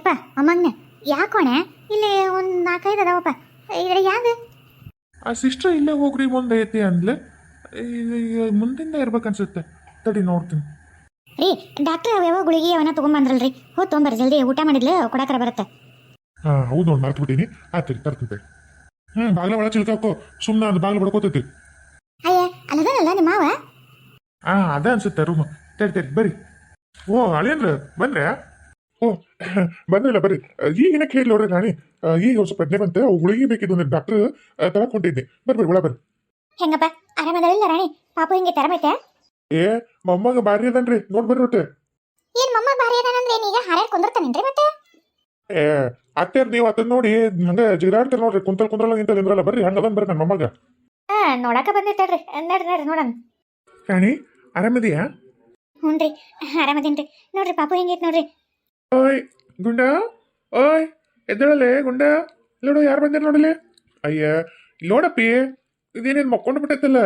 ಯಪ್ಪ ಅಮ್ಮಂಗ್ನೆ ಯಾಕೋಣೆ ಇಲ್ಲಿ ಒಂದು ನಾಲ್ಕೈದು ಅದಾವಪ್ಪ. ಇದ್ರೆ ಯಾವ್ದು ಆ ಸಿಸ್ಟರ್ ಇಲ್ಲೇ ಹೋಗ್ರಿ ಒಂದು ಐತಿ ಅಂದ್ಲೆ. ಮುಂದಿಂದ ಮುಂದಿಂದ ಇರ್ಬೇಕನ್ಸುತ್ತೆ. ತಡಿ ನೋಡ್ತೀನಿ. ರೀ ಡಾಕ್ಟರ್ ಯಾವ ಗುಳಿಗೆ ಅವನ ತೊಗೊಂಬಂದ್ರಲ್ರಿ? ಹೋ ತೊಗೊಂಬರ್ರಿ ಜಲ್ದಿ ಊಟ ಮಾಡಿದ್ಲೆ ಕೊಡಕರ ಬರುತ್ತೆ. ಹಾಂ ಹೌದು ನೋಡಿ ಮರ್ತು ಬಿಟ್ಟಿನಿ ಆಯ್ತು ತರ್ತಿದ್ದೆ ಹ್ಞೂ ಬಾಗ್ಲ ಒಳ ಚಿಲ್ಕಾಕೋ ಸುಮ್ಮನೆ ಅದು ಬಾಗ್ಲ ಬಡ್ಕೋತೈತಿ. ಅಯ್ಯ ಅಲ್ಲದನಲ್ಲ ನಿಮ್ಮ ಮಾವ? ಹಾಂ ಅದ ಅನ್ಸುತ್ತೆ ರೂಮ್. ತಡಿ ತಡಿ ಬರ್ರಿ ಓ ಅಳಿಯನ್ರಿ ಬಂದ್ರೆ ಓ ಬಂದ್ರಲ್ಲ ಬರ್ರಿ ಈಗಿನ ಕೇಳಿ ನೋಡ್ರಿ ರಾಣಿ ಆ, ಈಗ ಸ್ವಲ್ಪ ಪ್ರಜ್ಞೆ ಬಂತೆ ಅವು ಗುಳಿಗೆ ಬೇಕಿದ್ದು ಒಂದು ಡಾಕ್ಟರ್ ತಗೊಂಡಿದ್ದೆ. ಬರ್ರಿ ಬರ್ರಿ ಒಳ ಬರ್ರಿ. ಹೆಂಗಪ್ಪ ಆರಾಮದಲ್ಲ ರಾಣಿ? ಪಾಪು ಹಿಂಗೆ ತರಮೈತೆ ಏ ಮೊಮ್ಮಗ ಬಾರಿ ಅದನ್ರಿ. ನೋಡ್ ಬರ್ರಿ ಒಟ್ಟೆ. ಏನ್ ಮಮ್ಮ ಬಾರಿ ಅದಾನಂದ್ರೆ ಏನೀಗ ಹಾರಾಡ್ ಕುಂದಿರ್ತಾನೇನ್ರಿ ಮತ್ತೆ? ಏ ಅತ್ತೆರ್ ನೀವು ಅದನ್ನ ನೋಡಿ ಹಂಗ ಜಿಗಾಡ್ತಾರ ನೋಡ್ರಿ ಕುಂತಲ್ ಕುಂದ್ರಲ್ಲ ನಿಂತಲ್ ನಿಂದ್ರಲ್ಲ ಬರ್ರಿ ಹಂಗ ಅದನ್ ಬರ್ರಿ ನನ್ನ ಮೊಮ್ಮಗ. ಹಾ ನೋಡಾಕ ಬಂದಿರ್ತಾಳ್ರಿ. ನಡ್ರಿ ನಡ್ರಿ ನೋಡಣ. ರಾಣಿ ಆರಾಮದಿಯಾ? ಹ್ಞೂನ್ರಿ ಆರಾಮದೀನ್ರಿ. ನೋಡ್ರಿ ಪಾಪು ಹೆಂಗೈತೆ ನೋಡ್ರಿ. ಓಯ್, ಗುಂಡಾ? ಓಯ್, ಎದ್ದೇಳಲೆ, ಗುಂಡಾ? ನೋಡು ಯಾರು ಬಂದಿರ ನೋಡಲೆ ಅಯ್ಯ ನೋಡಪ್ಪಿ ಇದೇನೇನು ಮಕ್ಕೊಂಡು ಬಿಟ್ಟೈತಲ್ಲ?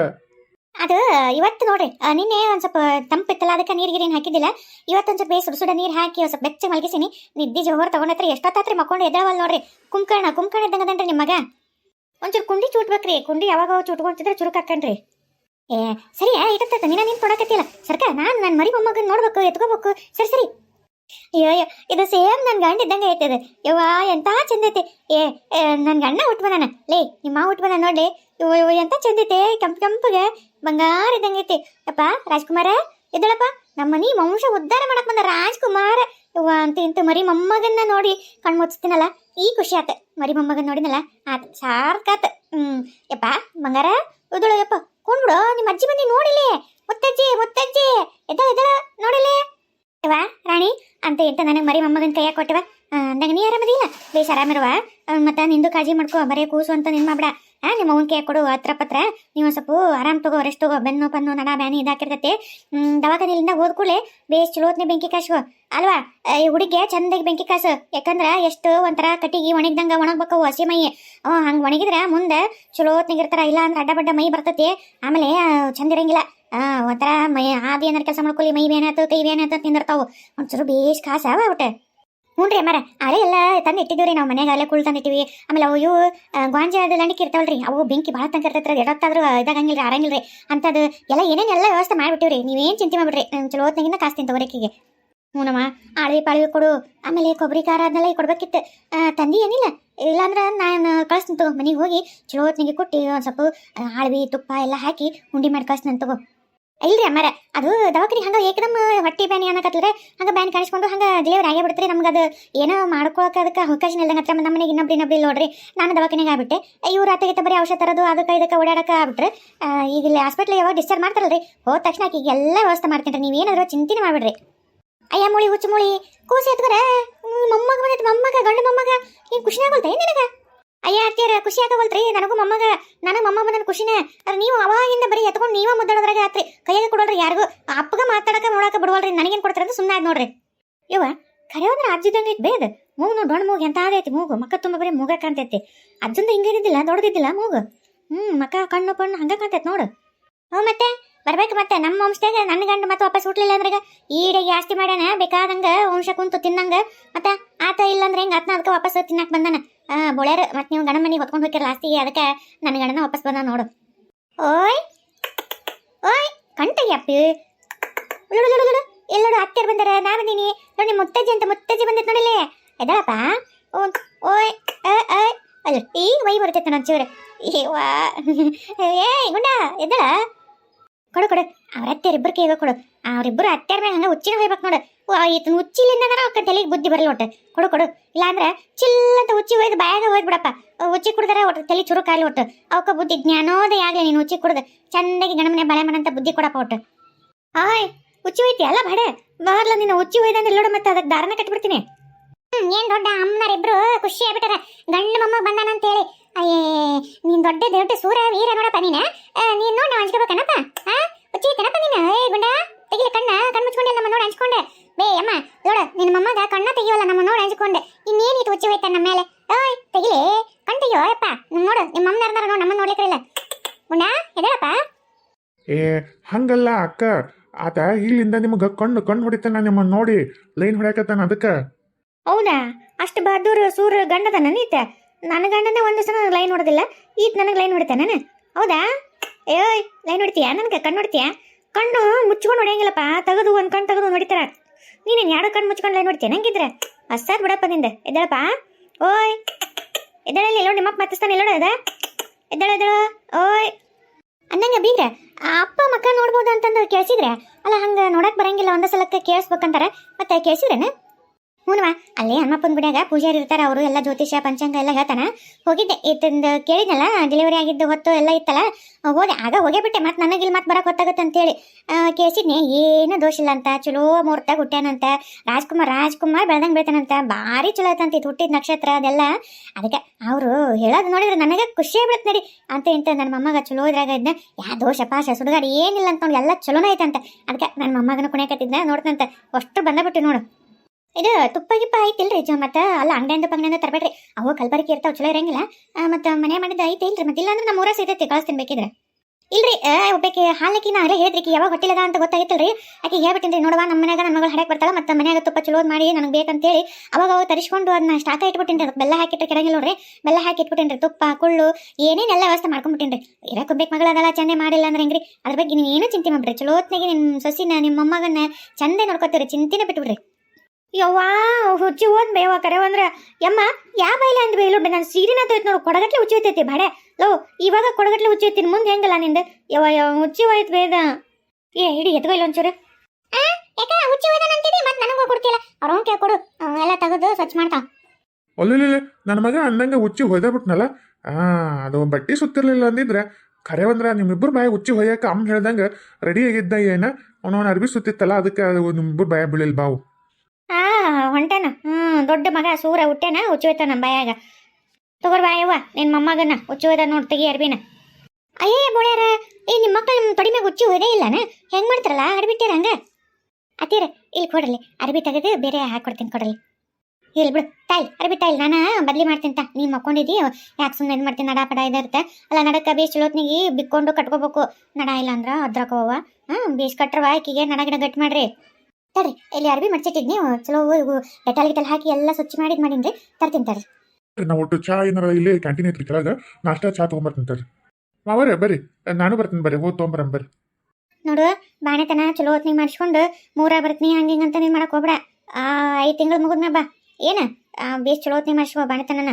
ಅದು, ಇವತ್ತು ನೋಡ್ರಿ ನಿನ್ನೆ ಒಂದ್ ಸ್ವಲ್ಪ ತಂಪಿತ್ತಲ್ಲ ಅದಕ್ಕೆ ನೀರ್ ಗಿರಿನ್ ಹಾಕಿದ್ದಿಲ್ಲ. ಇವತ್ತು ಒಂದ್ ಸ್ವಲ್ಪ ಸುಡ ಸುಡ ನೀರ್ ಹಾಕಿ ಸ್ವಲ್ಪ ಬೆಚ್ಚ ಮಲಗಿಸಿನಿ. ನಿದ್ದೆ ಜೋಹರ್ ತಗೊಂಡತ್ರಿ, ಎಷ್ಟೊತ್ತಾತ್ರಿ ಮಕ್ಕೊಂಡು ಎದ್ದಾವಲ್ ನೋಡ್ರಿ. ಕುಂಕರ್ಣ ಕುಂಕರ್ಣ ಇದ್ದಂಗದನ್ರಿ ನಿಮ್ಮ ಮಗ. ಒಂಚೂರು ಕುಂಡಿ ಚೂಟ್ಬೇಕ್ರಿ, ಕುಂಡಿ ಯಾವಾಗ ಚುಟ್ಕೊಂತಿದ್ರೆ ಚುರುಕ್ ಹಾಕಣ್ರಿ ಏ, ಸರಿ ಇಟ್ಟತ್ತ ನೀನ ನಿನ್ ಕೊಡಕತ್ತಿಲ್ಲ ಸರ್ಕ, ನಾನು ನನ್ನ ಮರಿ ಮೊಮ್ಮಗನ್ ನೋಡ್ಬೇಕು, ಎತ್ಕೋಬೇಕು. ಸರಿ ಸರಿ. ಅಯ್ಯೋ ಇದು ಸೇಮ್ ನನ್ನ ಗಂಡ ಇದ್ದಂಗೆ ಐತದೆ ಯವ್ವ, ಎಂತ ಚಂದೈತೆ ಏ ನನ್ನ ನನ್ ಗಂಡ ಹುಟ್ಟು ಬಂದಾನ ಲೇ, ನಿಮ್ಮ ಬಂದ ನೋಡಿ ಇವ ಇವ ಎಂತ ಚಂದೈತೆ ಕೆಂಪ್ ಕೆಂಪಗೆ ಬಂಗಾರ ಇದ್ದಂಗೆ ಐತಿ. ಯಪ್ಪ, ರಾಜ್ಕುಮಾರ ಇದ್ದಳಪ್ಪ ನಮ್ಮ ಮನಿ ವಂಶ ಉದ್ಧಾರ ಮಾಡಕ್ ಬಂದ ರಾಜ್ಕುಮಾರ. ಇವ ಅಂತ ಇಂತ ಮರಿ ಮೊಮ್ಮಗನ್ನ ನೋಡಿ ಕಣ್ ಮುಚ್ತೀನಲ್ಲ ಈ ಖುಷಿ ಆತ. ಮರಿ ಮೊಮ್ಮಗನ್ ನೋಡಿನಲ್ಲ ಆತ ಸಾರ್ಕಾತ ಹ್ಮ್, ಯಪ್ಪ, ಬಂಗಾರ ಉದಳು ಯಪ್ಪ. ಕೊಂಡ್ಬಿಡು, ನಿಮ್ಮ ಅಜ್ಜಿ ಬಂದಿ ನೋಡಿಲಿ ಮುತ್ತಜ್ಜಿ ಮುತ್ತಜ್ಜಿ. ಎದ್ದಳ ಎದ್ದಳ ನೋಡಿಲಿ ಯವ್ವ ರಾಣಿ? ಅಂತ ಇಂತ ನನಗೆ ಮರಿ ಮೊಮ್ಮಗನ ಕೈಯಾಗ ಕೊಟ್ಟವ? ಅಂದಾಗ ನೀ ಆರಾಮದಿಲ್ಲ ಬೇಸ್ ಆರಾಮಿರುವ ಮತ್ತೆ ನಿಂದು ಕಾಳಜಿ ಮಾಡ್ಕೋ, ಬರೇ ಕೂಸು ಅಂತ ನಿನ್ ಮಾಡ್ಬೇಡ ಆ, ನಿಮ್ಮ ಅವನ ಕೊಡು ಹತ್ರ ಪತ್ರ. ನೀವು ಸ್ವಲ್ಪ ಆರಾಮ್ ತಗೋ ರೆಸ್ಟ್ ತಗೋ, ಬೆನ್ನು, ಪನ್ನು, ನಡ, ಬ್ಯಾನಿ ಇದಾಕಿರ್ತೈತಿ. ದವಾಖಾನಿಲಿಂದ ಹೋದ್ಕೂಳೆ ಬೇಸ್ ಚಲೋತ್ನೆ ಬೆಂಕಿ ಕಾಸು ಅಲ್ವಾ? ಈ ಹುಡುಗಿ ಚಂದಾಗಿ ಬೆಂಕಿ ಕಾಸು. ಯಾಕಂದ್ರೆ ಎಷ್ಟು ಒಂಥರ ಕಟ್ಟಿಗೆ ಒಣಗ್ದಂಗ ಒಣಗ್ಬೇಕು ಹಸಿ ಮೈ. ಹಂಗ್ ಒಣಗಿದ್ರ ಮುಂದೆ ಚಲೋತ್ನಾಗಿರ್ತಾರ ಇಲ್ಲ ಅಂದ್ರೆ ಅಡ್ಡ ಬಡ್ಡ ಮೈ ಬರ್ತೈತಿ. ಆಮೇಲೆ ಚಂದ ಇರಂಗಿಲ್ಲ. ಒಂಥರ ಮೈ ಆದಿ ಏನಾರ ಕೆಲಸ ಮಾಡ್ಕೊಲಿ ಮೈ ಬೇನಾತು ಕೈ ಬೇನಾತು ತಿಂದಿರ್ತಾವು ಒಂಚೂರು ಬೇಸ್ ಕಾಸ ಅವ ಒಟ್ಟೆ. ಹ್ಞೂನ್ರಿ ಮರ ಹಳೆ ಎಲ್ಲ ತಂದು ಇಟ್ಟಿದ್ದೀವಿ ರೀ ನಾವು ಮನೆಗೆ ಅಲ್ಲೇ ಕುಳ್ ತಂದಿಟ್ಟಿವಿ ಆಮೇಲೆ ಅವು ಇವು ಗಾಂಜಾ ಅದು ಲಂಡಿಕೆ ಇರ್ತಾವಲ್ರಿ, ಅವು ಬೆಂಕಿ ಭಾಳ ತನಕ ಇರ್ತೈತ್ರಿ ಎಡತ್ತಾದ್ರೂ ಇದಾಗಂಗಿಲ್ಲ ಆರಂಗಿಲ್ಲ ರೀ ಅಂಥದ್ದು ಎಲ್ಲ ಏನೇನು ಎಲ್ಲ ವ್ಯವಸ್ಥೆ ಮಾಡಿಬಿಟ್ಟಿವ್ರಿ. ನೀವೇನು ಚಿಂತೆ ಮಾಡಿಬಿಡ್ರಿ ಚಲೋ ಕಾಸು ತಿಂತ ತಗೋರೇಕಿಗೆ ಹ್ಞೂನಮ್ಮ, ಆಳ್ವಿ ಪಾಳ್ವಿ ಕೊಡು. ಆಮೇಲೆ ಕೊಬ್ಬರಿ ಖಾರ ಅದನ್ನೆಲ್ಲ ಕೊಡ್ಬೇಕಿತ್ತು. ತಂದಿ ಏನಿಲ್ಲ, ಇಲ್ಲಾಂದ್ರೆ ನಾನು ಕಳಿಸ್ತೀನಿ ತಗೋ, ಮನೆಗೆ ಹೋಗಿ ಚಲೋ ಹೊತ್ತಿನಿಗೆ ಕೊಟ್ಟು ಒಂದು ಸ್ವಲ್ಪ ಆಳ್ವಿ ತುಪ್ಪ ಎಲ್ಲ ಹಾಕಿ ಉಂಡಿ ಮಾಡಿ ಕಳಿಸ್ತೀನಿ ತಗೋ. ಇಲ್ರಿ ಅಮ್ಮಾರ, ಅದು ದವಾಖಾನಿ ಹಂಗ ಏಕದಮ್ ಹೊಟ್ಟಿ ಬ್ಯಾನಿ ಅನ್ನಕತ್ತಲ್ರಿ? ಹಂಗ ಬ್ಯಾನ್ ಕಾಣಿಸ್ಕೊಂಡು ಹಂಗ ಡಿಲಿವರಿ ಆಗೇ ಬಿಡ್ತ್ರಿ ನಮ್ಗೆ ಅದು ಏನೋ ಮಾಡ್ಕೊಳಕ್ಕೆ ಅದಕ್ಕೆ ಅವಕಾಶ ಇಲ್ಲದಂಗೆ ಹತ್ರ ನಮ್ಮ ಮನೆಗೆ ಇನ್ನೊಬ್ರು ಇನ್ನೊಬ್ರು ಇಲ್ಲ ನೋಡ್ರಿ, ನಾನು ದವಾಖಾನೆಗೆ ಆಗ್ಬಿಟ್ಟೆ. ಇವ್ರು ಆತಗಿತ್ತ ಬರೀ ಔಷಧ ತರೋದು, ಅದಕ್ಕೆ ಇದಕ್ಕೆ ಓಡಾಡಕ್ಕೆ ಆಗ್ಬಿಟ್ರೆ. ಈಗ ಇಲ್ಲಿ ಹಾಸ್ಪಿಟ್ಲ್ ಯಾವಾಗ ಡಿಸ್ಚಾರ್ಜ್ ಮಾಡ್ತಾರಲ್ರಿ? ಹೋದ ತಕ್ಷಣ ಈಗ ಎಲ್ಲ ವ್ಯವಸ್ಥೆ ಮಾಡ್ತೀನಿ ನೀವು ಏನಾದರೂ ಚಿಂತೆನೆ ಮಾಡ್ಬಿಡ್ರಿ. ಅಯ್ಯ, ಮುಳಿ ಹುಚ್ಚು ಮುಳಿ, ಕೂಸಿ ಎತ್ಕರ ಮೊಮ್ಮಗ ಬಂದೈತೆ, ಮೊಮ್ಮಗ, ಗಂಡು ಮೊಮ್ಮಗ, ಏನು ಖುಷಿ ಆಗೋಲ್ತ ಏನ್ ನಿನಗ? ಅಯ್ಯ ಅತ್ತಿಯರ, ಖುಷಿ ಆಗವಲ್ತ್ರಿ. ನನಗೂ ಮೊಮ್ಮಗ ನನಗೆ ಮೊಮ್ಮ ಬಂದ ಖುಷಿನೇ. ಅದ್ರ ನೀವು ಅವಾಗಿಂದ ಬರೀ ಎತ್ಕೊಂಡು ನೀವ ಮುದ್ದಾಡೋದ್ರಾಗ ಆತ್ರಿ. ಕೈಯಾಗ ಕೊಡೋಲ್ರಿ ಯಾರಿಗೂ. ಅಪ್ಪಗ ಮಾತಾಡಕ ನೋಡಕ ಬಿಡವಲ್ರಿ. ನನಗೇನು ಕೊಡ್ತಾರ ಅಂತ ಸುಮ್ಮನೆ ಆದ್ ನೋಡ್ರಿ. ಇವ ಖರೆ ಅಂದ್ರೆ ಅಜ್ಜಿದಂಗ ಬೇದ. ಮೂಗು ನೋಡಿ ಮೂಗು ಎಂತ ಆಗೈತಿ ಮೂಗು. ಮಕ್ಕ ತುಂಬ ಬರೀ ಮೂಗ ಕಾಣ್ತೈತಿ. ಅಜ್ಜಂದ ಹಿಂಗೇನಿದ್ದಿಲ್ಲ ದೊಡ್ಡದಿದ್ದಿಲ್ಲ ಮೂಗು. ಹ್ಮ್, ಮಕ್ಕ ಕಣ್ಣು ಪಣ್ಣು ಹಂಗೆ ಕಾಣ್ತೈತಿ ನೋಡು. ಹ್ಞೂ ಮತ್ತೆ, ಬರ್ಬೇಕು ಮತ್ತೆ. ನಮ್ಮ ವಂಶದಾಗ ನನ್ನ ಗಂಡ ಮತ್ತೆ ವಾಪಸ್ ಹುಟ್ಲಿಲ್ಲ ಅಂದ್ರಾಗ ಈಡಾಗಿ ಆಸ್ತಿ ಮಾಡ್ಯಾನ. ಬೇಕಾದಂಗ ವಂಶ ಕುಂತು ತಿನ್ನಂಗ. ಮತ್ತೆ ಆತ ಇಲ್ಲಂದ್ರೆ ಹೆಂಗ ಆತನ ಅದಕ್ಕೆ ವಾಪಸ್ ತಿನ್ನಕ್ ಬಂದಾನ? ಬೊಳ್ಯಾರ ಮತ್ತೆ ನೀವು ಗಣ ಮನೆಗೆ ಹೊತ್ಕೊಂಡು ಹೋಗ್ಯಾರ ಲಾಸ್ಟಿಗೆ ಅದಕ್ಕೆ ನನ್ನ ಗಂಡನ ವಾಪಸ್ ಬಂದ ನೋಡು. ಓಯ್ ಓಯ್ ಕಂಟಯ್ಯಪ್ಪಿ ಎಲ್ಲೋಡು ಅತ್ತೆರ್ ಬಂದಾರ, ನಾ ಬಂದೀನಿ. ನೋಡಿ ನಿಮ್ಮ ಮುತ್ತಜ್ಜಿ ಅಂತ ಮುತ್ತಜ್ಜಿ ಬಂದಿತ್ತು ನೋಡಿಲ್ಲಿ ಎದಳಪ್ಪ ಓಯ್ ಅ ಅಲ್ಲ ಈ ವೈ ಬರ್ತೈತೆ ಒಂಚೂರು. ಏವಾ ಏಯ್, ಗುಂಡ ಎದಳ ಕೊಡು ಕೊಡು, ಅವ್ರ ಹತ್ತಿರ ಇಬ್ಬರು ಕೇಗ ಕೊಡು. ಅವ್ರಿಬ್ಬರು ಅತ್ತೆರ ಮೇಲೆ ಹಂಗ ಉಚ್ಚಿನ ಹೋಗ್ಬೇಕು ನೋಡು. ಈತನ ಉಚ್ಚಿಲಿಂದ ಅವ್ಕ ತಲೆಗೆ ಬುದ್ಧಿ ಬರಲ್ಲ ಒಟ್ಟು. ಕೊಡು ಕೊಡು. ಇಲ್ಲಾಂದ್ರೆ ಚಿಲ್ಲಂತ ಉಚ್ಚಿ ಒಯ್ದು ಬಾಯಾಗ ಹೋಗ್ಬಿಡಪ್ಪ ಉಚ್ಚಿ ಕುಡ್ದಾರ ಒಟ್ಟು ತಲೆ ಚುರುಕಾಲಿ ಒಟ್ಟು. ಅವಕ್ಕ ಬುದ್ಧಿ ಜ್ಞಾನೋದಯ ಆಗಲಿ, ನೀನು ಉಚ್ಚಿ ಕುಡ್ದು. ಚಂದಾಗಿ ಗಣಮನೆ ಬಳೆ ಮಾಡಂತ ಬುದ್ಧಿ ಕೊಡಪ್ಪ ಒಟ್ಟು. ಆಯ್ ಉಚ್ಚಿ ಹೋಯ್ತಿ? ಅಲ್ಲ, ಬಾಡೆ. ಬಾರ್ಲ ನೀನು ಉಚ್ಚಿ ಹೋಯ್ದಂದ್ರೆ ಇಲ್ಲೋಡು ಮತ್ತೆ ಅದಕ್ಕೆ ದಾರನ ಕಟ್ಬಿಡ್ತೀನಿ. ಏನ್ ದೊಡ್ಡ ಅಮ್ಮನರಿಬ್ರು ಖುಷಿ ಆಗ್ಬಿಟ್ಟಾರ. ಗಂಡು ಮೊಮ್ಮ ಅಂತ ಹೇಳಿ ಅಯ್ಯೇ, ನೀನ್ ದೊಡ್ಡ ದೊಡ್ಡ ಸೂರ ವೀರ ನೋಡಪ್ಪ ನೀನ. ನೀನ್ ನೋಡಿ ಆ ಉಚ್ಚಿ ಐತನಪ್ಪ ನೀನು? ಏ, ಗುಂಡ. ತೆಗಿಲೆ ಕಣ್ಣ ಕಣ್ಣು ಮುಚ್ಕೊಂಡೆ ನಮ್ಮ ನೋಡಿ ಹಂಚ್ಕೊಂಡೆ. ಬೇ ಅಮ್ಮ ನೋಡ ನಿನ್ನ ಮೊಮ್ಮಗ ಕಣ್ಣ ತೆಗಿಯೋಲ್ಲ ನಮ್ಮ ನೋಡಿ ಹಂಚ್ಕೊಂಡೆ. ಇನ್ನೇನಿತ್ತು ಹುಚ್ಚಿ ಹೋಯ್ತ ನಮ್ಮ ಮೇಲೆ? ಓಯ್ ತೆಗಿಲಿ? ಕಣ್ ತೆಗಿಯೋ ಅಪ್ಪ ನೋಡು ನಿಮ್ಮ ಅಮ್ಮನ ಯಾರ್ದಾರ ನೋಡಿ ನಮ್ಮನ್ನ ನೋಡ್ಲಿಕ್ಕಿಲ್ಲ ಮುಣ್ಣ ಗುಂಡ ಏ ಹಂಗಲ್ಲ ಅಕ್ಕ. ಆತ ಇಲ್ಲಿಂದ ನಿಮಗೆ ಕಣ್ಣು ಕಣ್ಣು ಹೊಡಿತಾನ ನಿಮ್ಮನ್ನ ನೋಡಿ. ಲೈನ್ ಹೊಡ್ಯಾಕತ್ತಾನ ಅದಕ್ಕೆ? ಹೌದಾ? ಅಷ್ಟು ಬಹದ್ದೂರ್ ಸೂರ್ ಗಂಡದನ ನೀತ? ನನ್ನ ಗಂಡನ ಒಂದು ಸಲ ಲೈನ್ ನೋಡೋದಿಲ್ಲ ಈತ ನನಗೆ ಲೈನ್ ಹೊಡಿತಾನ ಹೌದಾ? ಏಯ್ ಲೈನ್ ಹೊಡಿತೀಯಾ ನನಗೆ? ಕಣ್ಣು ಹೊಡಿತೀಯಾ? ಕಣ್ಣು ಮುಚ್ಕೊಂಡು ಹೊಡೆಯಂಗಿಲ್ಲಪ್ಪ. ತೆಗೆದು ಒಂದು ಕಣ್ಣು ತೆಗೆದು ನೋಡಿತಾರ ನೀನೇನು ಎರಡು ಕಣ್ಣು ಮುಚ್ಕೊಂಡು ಲೈನ್ ಹೊಡಿತೀಯ ನಂಗಿದ್ರೆ ಅಸ್ಸಾದ್ ಬಿಡಪ್ಪ ನಿಂದ. ಎದ್ದೇಳಪ್ಪ. ಓಯ್. ಎದ್ದೇಳಲ್ಲಿ ಎಲ್ಲೋ ನಿಮ್ಮಪ್ಪ ಮತ್ತಿಸ್ತಾನೆ. ಎಲ್ಲೋಡ ಅದ. ಎದ್ದೇಳ ಓಯ್. ಅಂದಂಗ ಬೀಗ್ರೆ, ಆ ಅಪ್ಪ ಮಕ್ಕ ನೋಡ್ಬೋದು ಅಂತಂದ್ರೆ ಕೇಳಿಸಿದ್ರೆ, ಅಲ್ಲ ಹಂಗೆ ನೋಡಕ್ಕೆ ಬರಂಗಿಲ್ಲ ಒಂದ ಸಲಕ್ಕೆ ಕೇಳಿಸ್ಬೇಕಂತಾರೆ. ಮತ್ತೆ ಕೇಳಿಸಿದ್ರೇನ? ಹ್ಞೂನವ ಅಲ್ಲೇ ಹನುಮಪ್ಪನ ಗುಡಿಯಾಗ ಪೂಜಾರಿ ಇರ್ತಾರ, ಅವರು ಎಲ್ಲ ಜ್ಯೋತಿಷ್ಯ ಪಂಚಾಂಗ ಎಲ್ಲ ಹೇಳ್ತಾನ. ಹೋಗಿದ್ದೆ, ಇತ್ತಿಂದ ಕೇಳಿದ್ನಲ್ಲ ಡೆಲಿವರಿ ಆಗಿದ್ದು ಹೊತ್ತು ಎಲ್ಲ ಇತ್ತಲ್ಲ ಹೋದೆ, ಆಗ ಹೋಗೇ ಬಿಟ್ಟೆ ಮತ್ತೆ ಇಲ್ಲಿ ಮತ್ತೆ ಬರಕ್ಕೆ ಗೊತ್ತಾಗತ್ತೆ ಅಂತೇಳಿ. ಕೇಳಿಸಿದ್ನೆ, ಏನು ದೋಷ ಇಲ್ಲ ಅಂತ, ಚಲೋ ಮುಹೂರ್ತ ಹುಟ್ಟ್ಯಾನಂತ ರಾಜ್ಕುಮಾರ್ ರಾಜ್ಕುಮಾರ್ ಬೆಳ್ದಂಗೆ ಬೆಳ್ತಾನಂತ, ಭಾರಿ ಚಲೋ ಐತಂತ ಇದು ಹುಟ್ಟಿದ ನಕ್ಷತ್ರ ಅದೆಲ್ಲ. ಅದಕ್ಕೆ ಅವರು ಹೇಳೋದು ನೋಡಿದ್ರೆ ನನಗೆ ಖುಷಿ ಆಗ್ಬಿಡುತ್ತೆ ನಡಿ, ಅಂತ ಇಂತ ನನ್ನ ಮೊಮ್ಮಗ ಚಲೋ ಇದ್ರಾಗ ಇದ್ನ, ಯಾ ದೋಷ, ಪಾಶ, ಸುಡುಗಾಡಿ ಏನಿಲ್ಲ ಅಂತ ಎಲ್ಲ ಚಲೋನೇ ಐತಂತ. ಅದಕ್ಕೆ ನನ್ನ ಮೊಮ್ಮಗನ ಕುಣಿಯಕತ್ತಿದ್ನ ನೋಡ್ತಂತ ಅಷ್ಟು ಬಂದಬಿಟ್ಟು ನೋಡು. ಇದು ತುಪ್ಪ ಗಿಪ್ಪ ಐತಿಲ್ರಿ ಜೊ, ಮತ್ತೆ ಅಲ್ಲ ಅಂಗಡಿಯಿಂದ ಪಂಗಡಿಯಿಂದ ತರಬೇಡ್ರಿ. ಅವು ಕಲ್ಬರಿಕೆ ಇರ್ತಾವ, ಚಲೋ ಇರಂಗಿಲ್ಲ. ಮತ್ತೆ ಮನೆ ಮಾಡಿದ ಐತಿ ಇಲ್ರಿ ಮತ್ತೆ ಇಲ್ಲಾಂದ್ರೆ ನಮ್ಮ ಊರ ಸೈತೈತಿ ಕಳಿಸ್ತೀನಿ ತಿನ್ಬೇಕಿದ್ರೆ. ಇಲ್ರಿ ಒಬ್ಬಕ್ಕೆ ನಾ ಅಲ್ಲೇ ಹೇಳಿದ್ರಿ ಯಾವಾಗ ಹೊಟ್ಟಿಲದ ಅಂತ ಗೊತ್ತಾಗಿತ್ತಲ್ರಿ. ಆಕೆ ಹೇಳ್ಬಿಟ್ಟಿನ್ರಿ ನೋಡುವ ನಮ್ಮ ಮನ್ಯಾಗ ನನ್ನ ಮಗಳು ಹಡಕ್ ಬರ್ತಾಳ, ಮತ್ತೆ ಮನ್ಯಾಗ ತುಪ್ಪ ಚಲೋದ್ ಮಾಡಿ ನನಗೆ ಬೇಕಂತೇಳಿ. ಅವಾಗ ಅವಾಗ ತರಿಸ್ಕೊಂಡು ಅದನ್ನ ಸ್ಟಾಕ ಇಟ್ಬಿಟ್ಟಿನ್ರಿ ಅದಕ್ಕೆ ಬೆಲ್ಲ ಹಾಕಿಟ್ರೆ ಕೆಡಂಗಿಲ್ಲ ನೋಡ್ರಿ. ಬೆಲ್ಲ ಹಾಕಿ ಇಟ್ಬಿಟ್ಟಿನ್ರಿ, ತುಪ್ಪ, ಕುಳ್ಳು ಏನೇನೆಲ್ಲ ವ್ಯವಸ್ಥೆ ಮಾಡ್ಕೊಂಡ್ಬಿಟ್ಟಿನ್ರಿ ಇರಕ್ಕೆ ಬೇಕು ಮಗಳದಲ್ಲ ಚಂದೆ ಮಾಡಿಲ್ಲ ಅಂದ್ರೆ ಹೆಂಗ್ರಿ? ಅದ್ರ ಬಗ್ಗೆ ನೀವು ಏನು ಚಿಂತೆ ಮಾಡ್ರಿ ಚಲೋತ್ನಾಗೆ ನಿಮ್ಮ ಸೊಸಿನ ನಿಮ್ಮ ಮೊಮ್ಮಗನ್ನ ಚಂದೆ ನೋಡ್ಕೊತೀರಿ ಚಿಂತೆನೆ ಬಿಟ್ಬಿಡ್ರಿ. ಯವ್ವಾ, ಹುಚ್ಚಿ ಹೋದ್ ಬೇವ ಕರೆ ಅಂದ್ರೆ ಯಮ್ಮ, ಯಾ ಬೈಲ ಅಂದ್ ಬೈಲು ನಾನು ಸೀರಿನ ತೋಯ್ತು ನೋಡು, ಕೊಡಗಟ್ಲೆ ಹುಚ್ಚಿ ಹೋಯ್ತೈತಿ, ಬಾಡೆ. ಲೋ, ಇವಾಗ ಕೊಡಗಟ್ಲೆ ಹುಚ್ಚಿ ಹೋಯ್ತೀನಿ, ಮುಂದೆ ಹೆಂಗಲ್ಲ ನಿಂದ? ಯವ ಯವ್ವ, ಹುಚ್ಚಿ ಹೋಯ್ತು ಬೇದ ಏ ಹಿಡಿ ಎತ್ಕೊ ಇಲ್ಲ ಒಂಚೂರು ಯಾಕ ಹುಚ್ಚಿ ಹೋಯ್ದ ಅಂತಿದ್ದಿ ಮತ್ತೆ ನನಗೂ ಕೊಡ್ತಿಲ್ಲ. ಅವ್ರ ಕೇಳ್ಕೊಡು ಎಲ್ಲ ತೆಗೆದು ಸ್ವಚ್ಛ ಮಾಡ್ತಾ. ಒಲ್ಲೇ ನನ್ನ ಮಗ ಅಂದಂಗೆ ಹುಚ್ಚಿ ಹೊಯ್ದ ಬಿಟ್ನಲ್ಲ? ಆ, ಅದು ಬಟ್ಟಿ ಸುತ್ತಿರ್ಲಿಲ್ಲ ಅಂದಿದ್ರೆ ಖರೆ ಅಂದ್ರ ನಿಮ್ಮಿಬ್ಬರು ಬಾಯ ಹುಚ್ಚಿ ಹೊಯ್ಯಕ್ಕೆ ಅಮ್ಮ ಹೇಳ್ದಂಗೆ ರೆಡಿ ಆಗಿದ್ದ ಏನ? ಅವನವನ ಅರ್ಬಿ ಸುತ್ತಿತ್ತಲ್ಲ, ಅದಕ್ಕೆ ಅದು ನಿಮ್ಮಿಬ್ಬರು ಬಾಯ ಬೀಳಿಲ್ಲ ಬಾವು. ಆ, ಹೊಂಟೇನ. ಹ್ಮ್, ದೊಡ್ಡ ಮಗ ಸೂರ ಹುಟ್ಟೇನ ಹುಚ್ಚಿ ಹೋಯ್ತ ನಮ್ಮ ಬಾಯಾಗ. ತಗೋರ್ ಬಾಯವ್ವ ನಿನ್ ಮೊಮ್ಮಗನ ಹುಚ್ಚಿ ಹೋಯ್ದ ನೋಡ್, ತೆಗಿ ಅರ್ಬಿನ. ಅಯ್ಯೇ ಬೋಳ್ಯಾರ, ಏ ನಿಮ್ಮ ಮಕ್ಕಳು ನಿಮ್ಮ ತೊಡಿ ಮ್ಯಾಗ ಹುಚ್ಚಿ ಹೋಯ್ದೇ ಇಲ್ಲನ? ಹೆಂಗ್ ಮಾಡ್ತಾರಲ್ಲ ಅರ್ಬಿಟ್ಟಿರ ಹಂಗ? ಅತ್ತೀರ, ಇಲ್ಲಿ ಕೊಡಲಿ ಅರ್ಬಿ ತೆಗೆದು ಬೇರೆ ಹಾಕೊಡ್ತೀನಿ ಕೊಡಲಿ ಇಲ್ಲಿ ಬಿಡು, ತಾಯಿ, ಅರ್ಬಿ ತಾಯಿ, ನಾನು ಬದ್ಲಿ ಮಾಡ್ತೀನಿ ತಾ. ನೀ ಮಕ್ಕೊಂಡಿದ್ದೀ ಯಾಕೆ ಸುಮ್ಮನೆ ಇದು ಮಾಡ್ತೀನಿ ನಡ ಪಡ ಇದಿರುತ್ತೆ ಅಲ್ಲ ನಡಕ ಬೇಸ್ ಚಲೋತ್ನಿಗೆ ಬಿಕ್ಕೊಂಡು ಕಟ್ಕೋಬೇಕು. ನಡ ಇಲ್ಲ ಅಂದ್ರ ಅದ್ರಕೋವ ಹಾಂ ಬೇಸ್ ಕಟ್ರವ, ಆಕಿಗೆ ನಡ ಗಿಡ ಗಟ್ಟಿ ಮಾಡ್ರಿ. ತಡ್ರಿ ಇಲ್ಲಿ ಅರ್ಬಿ ಮಡ್ಚಿಟ್ಟಿದ್ನಿ ಚಲೋ ಡೆಟಾಲ್ ಗಿಟಲ್ ಹಾಕಿ ಎಲ್ಲ ಸ್ವಚ್ಛ ಮಾಡಿದ್ ಮಾಡಿನ್ರಿ ತರ್ತೀನಿ ತಡ್ರಿ. ನಾವು ಒಟ್ಟು ಚಾ ಏನಾರ ಇಲ್ಲಿ ಕ್ಯಾಂಟೀನ್ ಐತ್ರಿ ಕೆಳಗ ನಾಷ್ಟಾ ಚಾ ತೊಗೊಂಬರ್ತೀನಿ ತಡ್ರಿ. ಮಾವರೇ ಬರ್ರಿ ನಾನು ಬರ್ತೀನಿ ಬರ್ರಿ ಹೋಗಿ ತೊಗೊಂಬರಂ ಬರ್ರಿ. ನೋಡು ಬಾಣೆತನ ಚಲೋ ಹೊತ್ನಿಗೆ ಮಾಡಿಸ್ಕೊಂಡು ಮೂರ ಬರ್ತೀನಿ ಹಂಗೆ ಹಿಂಗೆ ಅಂತ ನೀನು ಮಾಡಕ್ಕೆ ಹೋಗ್ಬೇಡ. ಐದು ತಿಂಗಳು ಮುಗಿದ್ನ ಬಾ. ಏನು? ಬೇಸ್ ಚಲೋ ಹೊತ್ನಿಗೆ ಮಾಡಿಸ್ಕೋ ಬಾಣೆತನನ.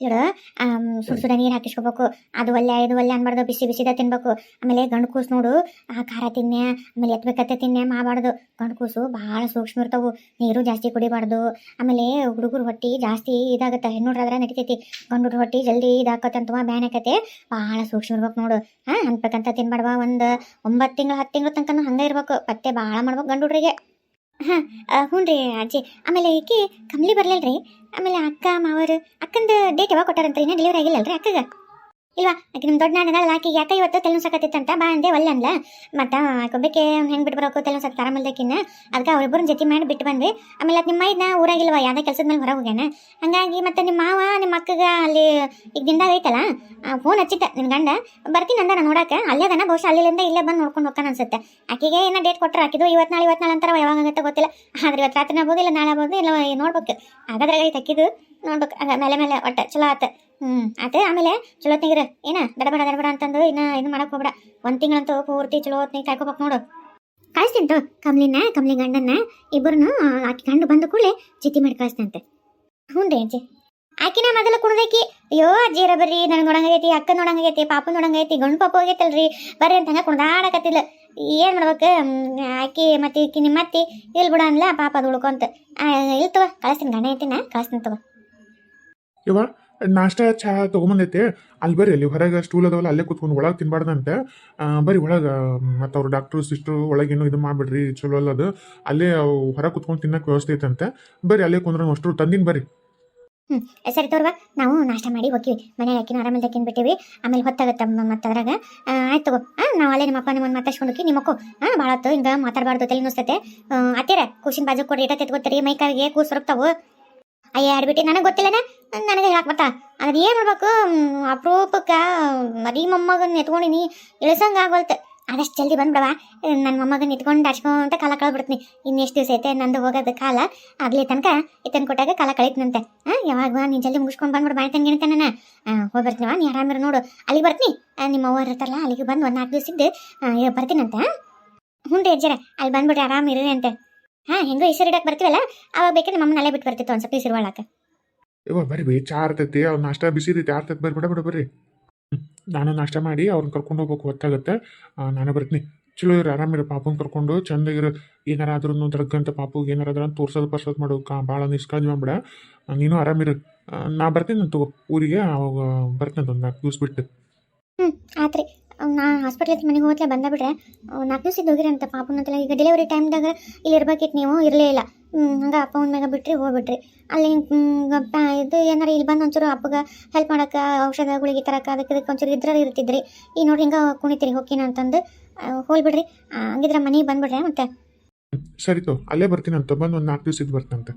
ನೋಡು ಸುಡ್ ಸುಡ ನೀರು ಹಾಕಿಸ್ಕೋಬೇಕು. ಅದು ಒಲ್ಲೆ ಇದು ಒಲ್ಲೆ ಅನ್ಬಾರ್ದು. ಬಿಸಿ, ಬಿಸಿದ ತಿನ್ಬೇಕು. ಆಮೇಲೆ ಗಂಡು ಕೂಸು ನೋಡು. ಆ, ಖಾರ ತಿನ್ನೆ ಆಮೇಲೆ ಎತ್ತಬೇಕತ್ತೆ ತಿನ್ನೆ ಮಾಡಬಾರ್ದು. ಗಂಡು ಕೂಸು ಭಾಳ ಸೂಕ್ಷ್ಮ ಇರ್ತಾವು. ನೀರು ಜಾಸ್ತಿ ಕುಡಿಬಾರ್ದು. ಆಮೇಲೆ ಹುಡುಗರು ಹೊಟ್ಟಿ ಜಾಸ್ತಿ ಇದಾಗತ್ತೆ. ಹೆಣ್ಣುಡ್ರಾದ್ರೆ ನಡಿತೈತಿ. ಗಂಡು ಹೊಟ್ಟಿ ಜಲ್ದಿ ಇದಾಕತ್ತಂತವ ಬ್ಯಾನ್ ಆಕತೆ ಭಾಳ ಸೂಕ್ಷ್ಮ ಇರ್ಬೇಕು ನೋಡು. ಹಾ, ಅನ್ಬೇಕಂತ ತಿನ್ಬಾರ್ವ ಒಂದು ಒಂಬತ್ತು ತಿಂಗಳು, ಹತ್ತು ತಿಂಗಳು ತನಕ ಹಂಗೆ ಇರ್ಬೇಕು. ಪತ್ತೆ ಭಾಳ ಮಾಡ್ಬೇಕು ಗಂಡು ಹುಡ್ರಿಗೆ ಹಾಂ ಹ್ಞೂ ರೀ ಅಜ್ಜಿ. ಆಮೇಲೆ ಈಕೆ ಕಮ್ಲಿ ರೀ ಆಮೇಲೆ ಅಕ್ಕ ಮಾವರು, ಅಕ್ಕಂದು ಡೇಟ್ ಯಾವಾಗ ಕೊಟ್ಟಾರಂತ ಇನ್ನೂ ಡೆಲಿವರಿ ಆಗಿಲ್ಲಲ್ರಿ ಅಕ್ಕಗ? ಇಲ್ವಾ ಆಕೆ ನಿಮ್ಮ ದೊಡ್ಡ ನಾಡಿದಾಳ ಆಕೆ ಯಾಕೆ ಇವತ್ತು ತೆಲು ಸಾಕತ್ತಿತ್ತಂತ? ಬಾ ಅಂದೆ ಒಲ್ಲೆ ಅನ್ಲ ಮತ್ತು ಕೊಬ್ಬಕ್ಕೆ ಹೆಂಗೆ ಬಿಟ್ಟು ಬರೋಕು ತೆಲು ಸಾಕ ಆರಾಮಲ್ದಕ್ಕಿನ್ನ ಅದಕ್ಕೆ ಅವ್ರಿಬ್ಬರನ್ನ ಜೊತೆ ಮಾಡಿ ಬಿಟ್ಟು ಬಂದ್ವಿ. ಆಮೇಲೆ ಅದು ನಿಮ್ಮ ಮೈದ್ನ ಊರಾಗಿಲ್ವ, ಯಾವುದೇ ಕೆಲಸದ ಮೇಲೆ ಹೊರಗೆ ಹೋಗ್ಯಾನ? ಹಂಗಾಗಿ ಮತ್ತೆ ನಿಮ್ಮ ಮಾವ ನಿಮ್ಮ ಅಕ್ಕಗೆ ಅಲ್ಲಿ ಈಗ ದಿನದಾಗ ಐತಲ್ಲ ಫೋನ್ ಹಚ್ಚಿದ್ದ ನಿನ್ನ ಗಂಡ. ಬರ್ತೀನಿ ಅಂದ ನಾನು ನೋಡಕ್ಕೆ ಅಲ್ಲೇ ಅದನ್ನ ಬಹುಶಃ ಅಲ್ಲಿಂದ ಇಲ್ಲೇ ಬಂದು ನೋಡ್ಕೊಂಡು ಹೋಗ್ತಾನೆ ಅನ್ಸುತ್ತೆ. ಆಕೆಗೆ ಏನೋ ಡೇಟ್ ಕೊಟ್ಟರೆ ಆಕಿದು ಇವತ್ತು ನಾಳೆ ಇವತ್ತು ನಾಳೆ ಅಂತಾರ ಯಾವಾಗ ಆಗುತ್ತೆ ಗೊತ್ತಿಲ್ಲ. ಆದ್ರೆ ಇವತ್ತು ರಾತ್ರಿ ಆಗ್ಬೋದು ಇಲ್ಲ ನಾಳೆ ಆಗ್ಬೋದು ಇಲ್ಲ ನೋಡ್ಬೇಕು. ಹಾಗಾದ್ರೆ ಐತೆ ಹಾಕಿದ್ದು ನೋಡ್ಬೇಕು. ಮೇಲೆ ಮೇಲೆ, ಒಟ್ಟು, ಚಲೋ ಆತ. ಹ್ಞೂ ಆತ ಆಮೇಲೆ ಚಲೋ ಹೊತ್ನಾಗಿರ ಏನ ದಡಬೇಡ ದಡಬೇಡ ಅಂತಂದು ಇನ್ನ ಇದು ಮಾಡಕ್ ಹೋಗ್ಬೇಡ. ಒಂದು ತಿಂಗಳಂತೂ ಪೂರ್ತಿ ಚಲೋ ಹೊತ್ನಾಗ ಕಾಯ್ಕೋಬೇಕು ನೋಡು. ಕಳಿಸ್ತೀನಿ ತೋ ಕಮ್ಲಿನ ಕಮ್ಲಿ ಗಂಡನ್ನ ಇಬ್ಬರನ್ನು ಆಕೆ ಗಂಡು ಬಂದು ಕೂಡಲೇ ಚಿತಿ ಮಾಡಿ ಕಳಿಸ್ತಂತೆ ಹ್ಞೂ ರೀ ಅಜ್ಜಿ ಆಕಿನ ಮೊದಲು ಕುಡ್ದೈಕಿ ಅಯ್ಯೋ ಅಜ್ಜಿರ ಬರ್ರಿ, ನನಗೆ ನೋಡಂಗೈತಿ ಅಕ್ಕ ನೋಡಂಗೈತಿ ಪಾಪ ನೋಡಂಗೈತಿ, ಗಂಡು ಪಾಪ ಹೋಗೈತಲ್ರಿ. ಬರ್ರಿ ಅಂತ ಹಂಗೆ ಕುಡ್ದಾಡಕತ್ತಿಲ್ಲ ಏನು ಮಾಡ್ಬೇಕು ಆಕಿ ಮತ್ತೆ ನಿಮ್ಮ ಅತ್ತಿ? ಇಲ್ಲಿ ಬಿಡ ಅನ್ಲ, ಪಾಪ ಅದು ಉಳ್ಕೊಂತ. ಇಲ್ತವ ಕಳಿಸ್ತೀನಿ ಗಂಡ ಐತಿನ ಕಳಿಸ್ತೀನಿ ತಗೋ. ನಾಷ್ಟಾ, ಚಹಾ ತೊಗೊಂಬಂದೈತೆ. ಅಲ್ಲಿ ಬರ್ರಿ, ಅಲ್ಲಿ ಹೊರಗೆ ಸ್ಟೂಲ್ ಅದಾವಲ್ಲ, ಅಲ್ಲೇ ಕೂತ್ಕೊಂಡು ಒಳಗೆ ತಿನ್ಬಾರ್ದಂತೆ. ಬರೀ ಒಳಗೆ, ಮತ್ತು ಅವ್ರು ಡಾಕ್ಟ್ರು ಸಿಸ್ಟ್ರು ಒಳಗೇನು ಇದು ಮಾಡಿಬಿಡ್ರಿ, ಚಲೋ ಅಲ್ಲ ಅದು. ಅಲ್ಲೇ ಹೊರಗೆ ಕೂತ್ಕೊಂಡು ತಿನ್ನಕ್ಕೆ ವ್ಯವಸ್ಥೆ ಐತಂತೆ. ಬರ್ರಿ, ಅಲ್ಲೇ ಕುಂದ್ರು ಅಷ್ಟು ತಂದಿನ ಬರ್ರಿ. ಹ್ಮ್ ಸರಿ ತೋರ್ವ, ನಾವು ನಾಷ್ಟ ಮಾಡಿ ಹೋಗ್ತೀವಿ ಮನೆಗೆ ಅಕ್ಕಿನ ಆರಾಮಿಲ್ದಕ್ಕಿನ ಬಿಟ್ಟಿವಿ. ಆಮೇಲೆ ಹೊತ್ತಾಗತ್ತೆ ಮತ್ತೆ ಅದ್ರಾಗ. ಆಯ್ತು ತಗೋ. ಹಾಂ ನಾವು ಅಲ್ಲೇ ನಿಮ್ಮ ಅಪ್ಪ ನಿಮ್ಮನ್ನು ಮಾತಾಡ್ಸ್ಕೊಂಡು ಹೋಗಿ ನಿಮ್ಮಕ್ಕೂ. ಹಾಂ ಭಾಳ ಹೊತ್ತು ಹಿಂಗೆ ಮಾತಾಡಬಾರ್ದು, ತಲೆ ನುಸ್ತತೆ. ಅತ್ತೀರ ಕೂಸಿನ ಬಾಜು ಕೊಡಿ ಇಟ್ಟ ತೆತ್ಕೋತೀರಿ ಮೈ ಕೂಸ್ ಕೂಸು ಅಯ್ಯ, ಆಡ್ಬಿಟ್ಟು, ನನಗೆ ಗೊತ್ತಿಲ್ಲನ? ನನಗೆ ಹೇಳಕ್ ಬರ್ತಾ? ಅದು ಏನು ಮಾಡ್ಬೇಕು? ಅಪರೂಪಕ್ಕೆ, ಮರಿ ಮೊಮ್ಮಗನ್ನ ಎತ್ಕೊಂಡಿನಿ ಇಳಿಸಂಗೆ ಆಗೋಲ್ತು. ಆದಷ್ಟು ಜಲ್ದಿ ಬಂದ್ಬಿಡವ ನನ್ನ ಮೊಮ್ಮಗನ ಇಟ್ಕೊಂಡು ಹಚ್ಕೊಂತ ಕಾಲ ಕಳ್ಬಿಡ್ತೀನಿ ಇನ್ನೆಷ್ಟು ದಿವಸ ಐತೆ? ನಂದು ಹೋಗೋದು ಕಾಲ ಆಗ್ಲಿ ತನಕ ಇತನ ಕೊಟ್ಟಾಗ ಕಾಲ ಕಳೀತನಂತೆ. ಹಾಂ ಯಾವಾಗ ನೀನು ಜಲ್ದಿ ಮುಗಿಸ್ಕೊಂಡು ಬಂದ್ಬಿಡು ಮಾಡ್ತಾನೆ ನಾನು ಹೋಗಿ ಬರ್ತೀನವ ನೀ ಆರಾಮಿರೋ ನೋಡು. ಅಲ್ಲಿಗೆ ಬರ್ತೀನಿ. ನಿಮ್ಮ ಅವ್ವ ಇರ್ತಾರಲ್ಲ, ಅಲ್ಲಿಗೆ ಬಂದು ಒಂದು ನಾಲ್ಕು ದಿವಸ ಇದ್ದು ಬರ್ತೀನಂತೆ ಹ್ಞೂ ರೀ ಅಜ್ಜರ ಅಲ್ಲಿ ಬಂದ್ಬಿಟ್ರೆ ಆರಾಮ ಇರ್ರಿ ಅಂತೆ. ಹಾಂ ಹೆಂಗೋ ಹೆಸರು ಇಡಕ್ಕೆ ಬರ್ತೀವಲ್ಲ? ಅವಾಗ ಬೇಕಾದ್ರೆ ನಮ್ಮ ಅಮ್ಮನ ಅಲ್ಲೇ ಬಿಟ್ಟು ಬರ್ತಿತ್ತು ಒಂದು ಸ್ವಲ್ಪ ಹೆಸರು ಇವ ಬರ್ರಿ ಬಿ ಚಾ ಆರ್ತೈತಿ ಅವ್ರು ನಾಷ್ಟ ಬಿಸಿ ಇರ್ತೈತಿ ಆರ್ತೈತಿ ಬರ್ಬೇಡ ಬಿಡ ಬರ್ರಿ. ಹ್ಮ್. ನಾನು ನಾಷ್ಟ ಮಾಡಿ ಅವ್ರನ್ನ ಕರ್ಕೊಂಡು ಹೋಗ್ಬೇಕು ಹೊತ್ತಾಗತ್ತೆ ಆ, ನಾನು ಬರ್ತೀನಿ. ಚಲೋ ಇರು ಆರಾಮಿರು ಪಾಪನ್ ಕರ್ಕೊಂಡು ಚಂದಾಗಿರು ಏನಾರ ಆದ್ರೂ ದಡ್ಗಂತ ಪಾಪು ಏನಾರ ಅದ್ರ ತೋರ್ಸೋದು ಪರ್ಸೋದು ಮಾಡು. ಕಾ ಭಾಳ ನಿಷ್ಕಾಜ್ ಮಾಡ್ಬೇಡ. ಆ, ನೀನು ಆರಾಮಿರು ಆ, ನಾ ಬರ್ತೀನಿ ತಗೋ. ಊರಿಗೆ ಅವಾಗ ಬರ್ತೀನಿ ಒಂದು ನಾಲ್ಕು ದಿವ್ಸ ಬಿಟ್ಟು. ಹ್ಞೂ ಆತ್ರಿ. ನಾ ಹಾಸ್ಪಿಟ್ಲ್ ಹತ್ರ ಮನೆಗೆ ಹೋಗ್ಲೇ ಬಂದ ಬಿಡ್ರೆ ನಾಲ್ಕು ದಿವಸ ಹೋಗಿರಂತ ಪಾಪನಂತೆಲ್ಲ ಈಗ ಡೆಲಿವರಿ ಟೈಮ್ದಾಗ ಇಲ್ಲಿ ಇರ್ಬೇಕಿತ್ತು ನೀವು, ಇರಲೇ ಇಲ್ಲ. ಹಂಗೆ ಅಪ್ಪ ಒಂದ್ ಮ್ಯಾಗ ಬಿಟ್ರಿ ಹೋಗ್ಬಿಟ್ರಿ. ಅಲ್ಲಿ ಇದು ಏನಾರ ಇಲ್ಲಿ ಬಂದು ಒಂಚೂರು ಅಪ್ಪಗೆ ಹೆಲ್ಪ್ ಮಾಡಕ್ಕೆ ಔಷಧ ಗುಳಿಗೆ ತರಕ್ಕೆ ಅದಕ್ಕೆ ಇದಕ್ಕೆ ಒಂಚೂರು ಇದ್ರಲ್ಲಿ ಇರ್ತಿದ್ರಿ. ಈಗ ನೋಡಿ ಹಿಂಗೆ ಕುಣಿತೀರಿ ಹೋಗಿನ ಅಂತಂದು. ಹೋಗ್ಬಿಡ್ರಿ. ಹಂಗಿದ್ರೆ ಮನೆಗೆ ಬಂದ್ಬಿಡ್ರಿ ಮತ್ತೆ. ಸರಿ ತೋ, ಅಲ್ಲೇ ಬರ್ತೀನಿ ಅಂತ. ಬಂದು ಒಂದು ನಾಲ್ಕು ದಿವ್ಸ ಇದು ಬರ್ತೀನಂತೆ